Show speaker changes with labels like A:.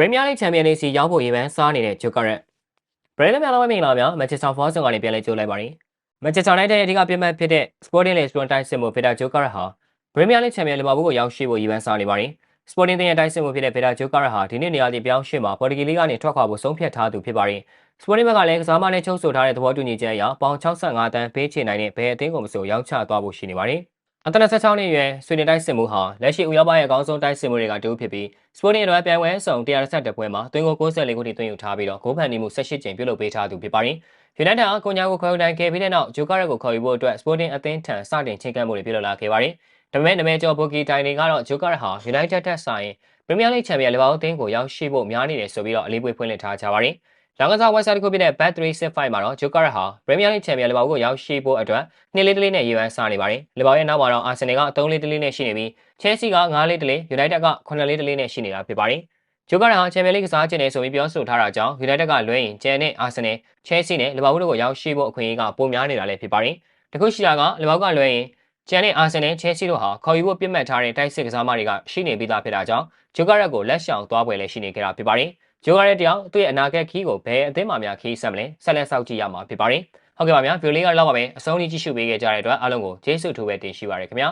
A: ပရီးမီးယားလိချန်ပီယံလိစီရောက်ဖို့ရေပန်းစားနေတဲ့ဂျိုကာရက်ဘရန်လည်းများလုံးဝမင်္ဂလာများမန်ချက်စတာဖော့ဆန်ကနေပြန်လဲကြိုးလိုက်ပါတယ်မန်ချက်စတာနိုင်တဲ့အဓိကပြတ်မှတ်ဖြစ်တဲ့ Sporting Lisbon တိုက်စစ်မှုဖီတာဂျိုကာရက်ဟာပရီးမီးယားလိချန်ပီယံလီဗာပူးကိုရောက်ရှိဖို့ရေပန်းစားနေပါတယ် Sporting တင်ရဲ့တိုက်စစ်မှုဖြစ်တဲ့ဖီတာဂျိုကာရက်ဟာဒီနေ့နေရာဒီပြောင်းရွှေ့မှာပေါ်တူဂီလိကနေထွက်ခွာဖို့ဆုံးဖြတ်ထားသူဖြစ်ပါတယ်စပိုတင်းဘက်ကလည်းကစားမနဲ့ချုပ်ဆိုထားတဲ့သဘောတူညီချက်အရပေါင်65တန်းပေးချေနိုင်တဲ့ဘယ်အသင်းကိုမဆိုရောက်ချသွားဖို့ရှိနေပါတယ်။ အသက်16နှစ်အရွယ်ဆွေနေတိုက်စစ်မှုဟာလက်ရှိဥရောပရဲ့အကောင်းဆုံးတိုက်စစ်မှုတွေကတူဖြစ်ပြီးစပိုတင်းအတွက်ပြိုင်ပွဲဆောင်132ပွဲမှာသွင်းကို94ခုထိသွင်းယူထားပြီးတော့ဂိုးဖန်နေမှု18ကြိမ်ပြုလုပ်ပေးထားသူဖြစ်ပါတယ်။ United ကကိုညာကိုခေါ်ယူနိုင်ခဲ့ပြီးတဲ့နောက်ဂျိုကာရက်ကိုခေါ်ယူဖို့အတွက် Sporting အသင်းထံစတင်ချိန်ကပ်မှုတွေပြုလုပ်လာခဲ့ပါတယ်။ဒါပေမဲ့နမဲကျော်ဘိုကီတိုင်တွေကတော့ဂျိုကာရက်ဟာ United ထက်ဆိုင်ပရီးမီးယားလိချန်ပီယံလီဗာပူးအသင်းကိုရောက်ရှိဖို့များနေတယ်ဆိုပြီးတော့အလေးပွေးဖွင့်လှစ်ထားကြပါတယ်။ လောင်ကစား website တစ်ခုဖြစ်တဲ့ Bet365 မှာတော့ Joker ဟာ Premier League Champion လီဗာပူးကိုရောက်ရှိဖို့အတွက်2လေးတလေးနဲ့ရေပန်းစားနေပါတယ်။လီဗာပူးရဲ့နောက်မှာတော့ Arsenal က3လေးတလေးနဲ့ရှိနေပြီး Chelsea က5လေးတလေး United က9လေးတလေးနဲ့ရှိနေတာဖြစ်ပါတယ်။ Joker ဟာ Champion League ကစားခြင်းနဲ့ဆိုပြီးပြောဆိုထားတာကြောင့် United ကလွှဲရင်ကျန်တဲ့ Arsenal, Chelsea နဲ့လီဗာပူးတို့ကိုရောက်ရှိဖို့အခွင့်အရေးကပိုများနေတာလည်းဖြစ်ပါတယ်။တခုရှိတာကလီဗာပူးကလွှဲရင်ကျန်တဲ့ Arsenal, Chelsea တို့ဟာခေါ်ယူဖို့ပြစ်မှတ်ထားတဲ့တိုက်စစ်ကစားမတွေကရှိနေပြီးသားဖြစ်တာကြောင့် Joker ကိုလက်ရှောင်သွားပွဲလည်းရှိနေကြတာဖြစ်ပါတယ်။ ဂျိုကာရဲ့တယောက်သူ့ရဲ့အနာဂတ်ခီးကိုဘယ်အသင်းမှများခီးဆက်မလဲဆက်လက်စောင့်ကြည့်ရမှာဖြစ်ပါတယ်ဟုတ်ကဲ့ပါဗျာဗီဒီယိုလေးကတော့ပဲအဆုံးထိကြည့်ရှုပေးခဲ့ကြတဲ့အတွက်အားလုံးကိုကျေးဇူးထူးပဲတင်ရှိပါရခင်ဗျာ